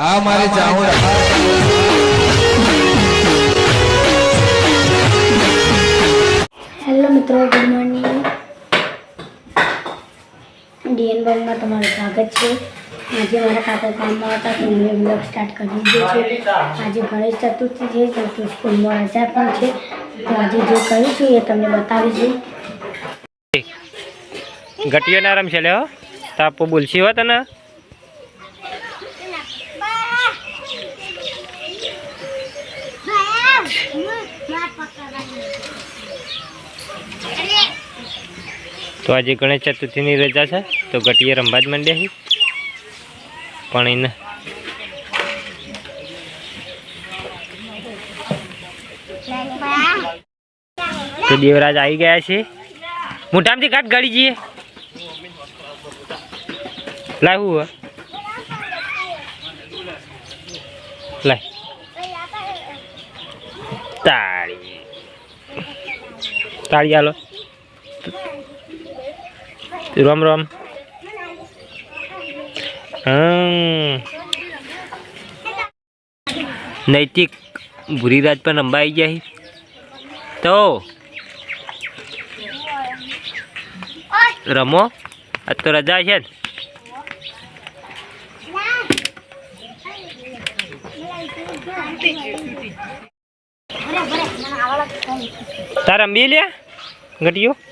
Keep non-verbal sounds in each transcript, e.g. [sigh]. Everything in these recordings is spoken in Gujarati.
આ મારે ચાહું હેલો મિત્રો ગુડ મોર્નિંગ. ડીએન બ્લોગમાં તમારું સ્વાગત છે. આજે મારા કાકા કામમાં હતા તો મેં બ્લોગ સ્ટાર્ટ કરી દીધો છે. આજે ગણેશ ચતુર્થી છે તો સ્કૂલમાં રજા પણ છે. તો આજે જે કહ્યું છું એ તમને બતાવીશું. ગટીઓ ના રમશે લે હો તાપો બોલશી હો તને? તો આજે ગણેશ ચતુર્થીની રજા છે, તો ઘટીએ રમવા જ માંડ્યા પણ એને તો દેવરાજ આવી ગયા છે. મોટામાંથી ઘાટ ગાડી જઈએ. લાવું હે લાય. તાળી. તાળી આલો. રામ રામ હમ નૈતિક ભૂરીરાજ પણ રંબાઈ ગયા છે તો રમો આજ તો રજા છે ને તાર રંબી લે ઘટીયો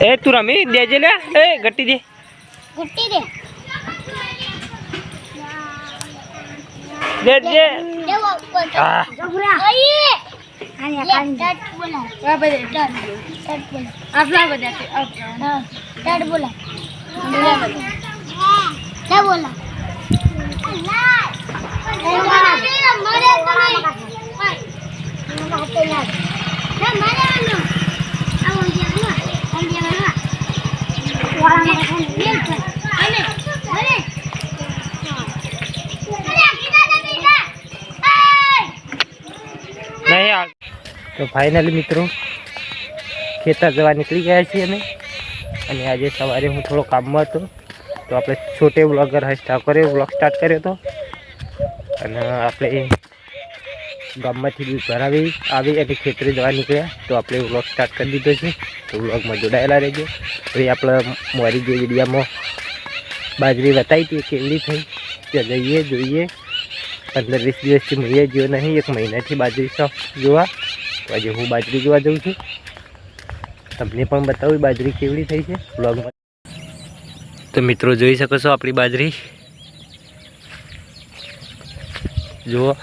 એ તું રમી દેજે લે. એ ગટ્ટી દે. ગુટ્ટી દે. દે દે. હા. બોલા બોલા તો ફાઇનલી મિત્રો, ખેતર જવા નીકળી ગયા છીએ અમે. અને આજે સવારે હું થોડો કામમાં હતો. તો આપણે છોટે બ્લોગર સ્ટાર્ટ કર્યો બ્લોગ સ્ટાર્ટ કર્યો હતો અને આપણે ગામમાંથી બી ઘર આવી અને ખેતરે જવા નીકળ્યા. તો આપણે બ્લોગ સ્ટાર્ટ કરી દીધો છે. તો બ્લોગમાં જોડાયેલા રહેજો. હવે આપણે મારી જે વિડીયામાં બાજરી બતાવી હતી કેવડી થઈ. ત્યાં જઈએ, જોઈએ. પંદર વીસ દિવસથી મળીએ ગયો નહીં, એક મહિનાથી બાજરી શોખ જોવા. તો આજે હું બાજરી જોવા જઉં છું. તમને પણ બતાવું, બાજરી કેવડી થઈ છે. બ્લોગમાં તો મિત્રો જોઈ શકો છો આપણી બાજરી. જુઓ.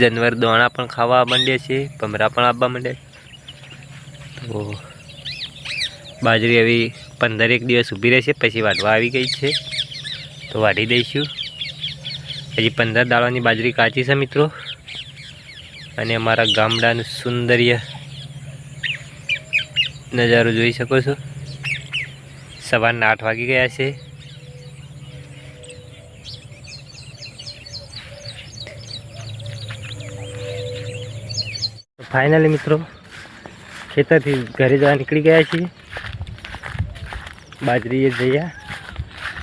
જાનવર દોણા પણ ખાવા માંડે છે, ભમરા પણ આવવા માંડે તો બાજરી આવી પંદર એક દિવસ ઊભી રહેશે, પછી વાઢવા આવી ગઈ છે. તો વાઢી દઈશું. હજી પંદર દાળાની બાજરી કાચી છે મિત્રો. અને અમારા ગામડાનું સુંદર્ય નજારો જોઈ શકો છો. સવારના આઠ વાગી ગયા છે. ફાઇનલી મિત્રો, ખેતરથી ઘરે જવા નીકળી ગયા છીએ. બાજરીએ જયા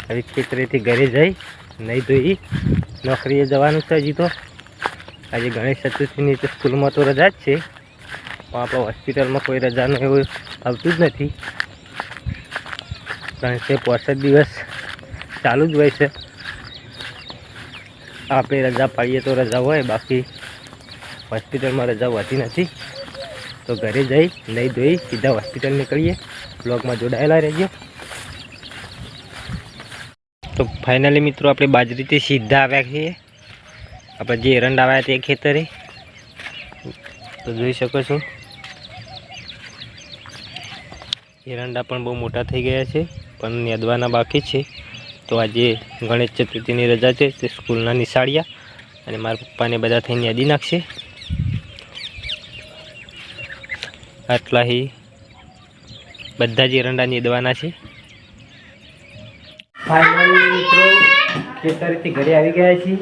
હવે ખેતરેથી ઘરે જઈ નહીં ધોઈ નોકરીએ જવાનું છે હજી તો. આજે ગણેશ ચતુર્થીની સ્કૂલમાં તો રજા જ છે. પણ આપણે હોસ્પિટલમાં કોઈ રજાનું એવું આવતું જ નથી. કારણ કે પોસઠ દિવસ ચાલુ જ હોય છે. આપણે રજા પાડીએ તો રજા હોય, બાકી હોસ્પિટલમાં રજા હોતી નથી. તો ઘરે જઈ નહીં ધોઈ, સીધા હોસ્પિટલ નીકળીએ. બ્લોગમાં જોડાયેલા રહીએ તો ફાઇનલી મિત્રો, આપણે બાજરીથી સીધા આવ્યા છીએ. આપણે જે એરંડા આવ્યા તે ખેતરે. તો જોઈ શકો છો. એરંડા પણ બહુ મોટા થઈ ગયા છે, પણ નેદવાના બાકી છે. તો આજે ગણેશ ચતુર્થીની રજા છે, તે સ્કૂલના નિશાળિયા અને મારા પપ્પાને બધા થઈને યાદી નાખશે. આટલા હી બધા જ એરંડા નેદવાના છે. ફાઇનલી ઘરે આવી ગયા છીએ.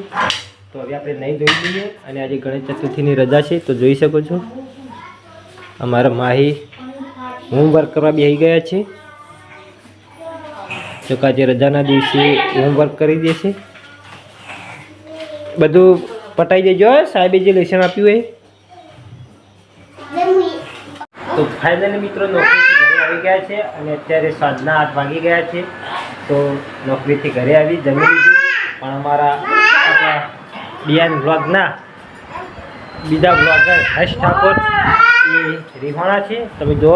તો હવે આપણે નહીં જોઈ લઈએ અને આજે ગણેશ ચતુર્થીની રજા છે, તો જોઈ શકો છો. અમારા માહી હોમવર્ક કરવા બેસી ગયા છે. તો કાજે રજાના દિવસે હોમવર્ક કરી દેશે બધું પટાઈ દેજો સાહેબે જે લેસન આપ્યું એ. તો ફાઇનલી મિત્રો નોકરીથી ઘરે આવી ગયા છે અને અત્યારે સાંજના આઠ વાગી ગયા છે. તો નોકરીથી ઘરે આવી જમી લીધું. પણ અમારા બિયાન વ્લોગના બીજા બ્લોગર હર્ષ ઠાકોર એ છે. તમે જો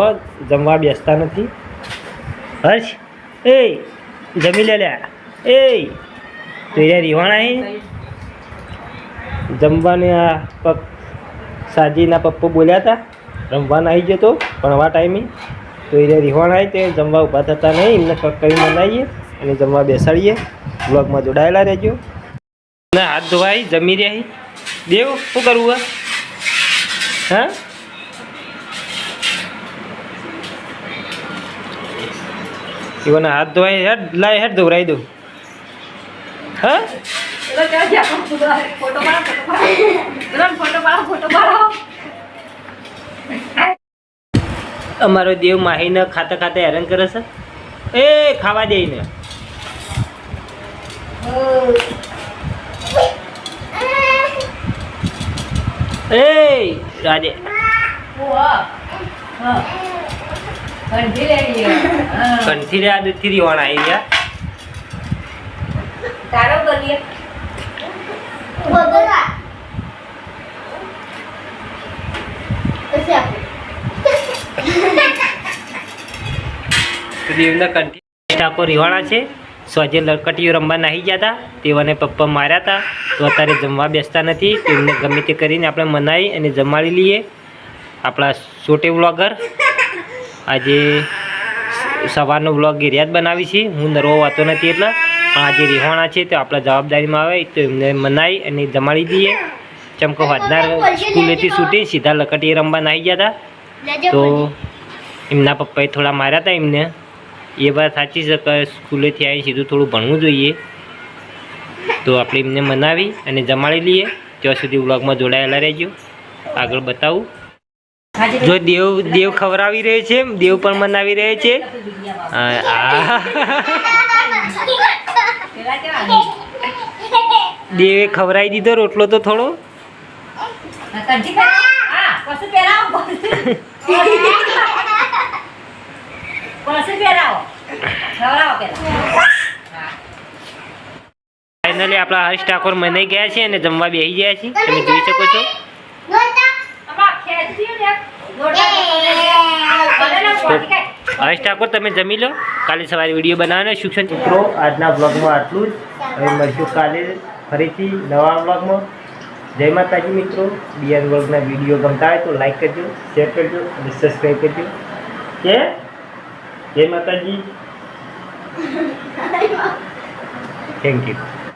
જમવા બેસતા નથી. હર્ષ એ જમી લે એ તો એ રીવાણા હે. જમવાને આ પગ સાજીના પપ્પો બોલ્યા હતા. રમવાના આવી જતો તો ભણવા ટાઈમે. તો એ રીવાણા આવી તે જમવા ઊભા થતા નહીં. એમને કઈ મનાવીએ અને જમવા બેસાડીએ. બ્લોગમાં જોડાયેલા રહેજો. ના, હાથ ધોવાઈ, જમી રહ્યા દેવ, શું કરવું હે? હા એવાના હાથ ધોવાય હેડ લાય હેડ ધોવરાઈ દઉં હા? અમારો દેવ માહીને ખાતા ખાતા હેરાન કરે છે. એ ખાવા દે ને એ રાજે કંઠી રે આ દૂધથી રીવાણા આવી ગયા. તો દેવના કંઠી ઠાકોર રીવાણા છે. સોજે લડકટીઓ રમવા નાહી ગયા હતા તેઓને પપ્પા માર્યા હતા તો અત્યારે જમવા બેસતા નથી. તેમને ગમે તે કરીને આપણે મનાવી અને જમાડી લઈએ. આપણા છોટે વ્લોગર. આજે સવારનો વ્લોગ ગિરિયાત બનાવી છે. હું નરવો વાતો નથી એટલે પણ આજે રિહોણા છે તો આપણા જવાબદારીમાં આવે, તો એમને મનાવી અને જમાડી દઈએ. ચમકો વાદનાર સ્કૂલેથી છૂટી સીધા લકટીએ રમવા નાહી ગયા હતા. તો એમના પપ્પાએ થોડા માર્યા હતા એમને. એ વાત સાચી છે કે સ્કૂલેથી આવી સીધું થોડું ભણવું જોઈએ. તો આપણે એમને મનાવી અને જમાડી લઈએ. ત્યાં સુધી વ્લોગમાં જોડાયેલા રહેજો. આગળ બતાવું. જો દેવ દેવ ખવડાવી રહ્યો છે દેવ પણ મનાવી રહ્યો છે. દેવે ખવડાવી દીધો રોટલો તો થોડો. ફાઇનલી આપણા હર્ષ ઠાકોર મનાઈ ગયા છે અને જમવા બેસી ગયા છે. તમે જોઈ શકો છો. હર્ષ ઠાકોર તમે જમી લો. કાલે સવારે વીડિયો બનાવવાનો શિક્ષણ મિત્રો આજના બ્લોગમાં આટલું જ. હવે મળશું કાલે ફરીથી નવા બ્લોગમાં જય માતાજી મિત્રો. બીઆર વર્ગના વીડિયો ગમતા હોય તો લાઈક કરજો શેર કરજો અને સબસ્ક્રાઈબ કરજો. કે? જય માતાજી. [laughs] Thank you